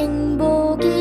행복이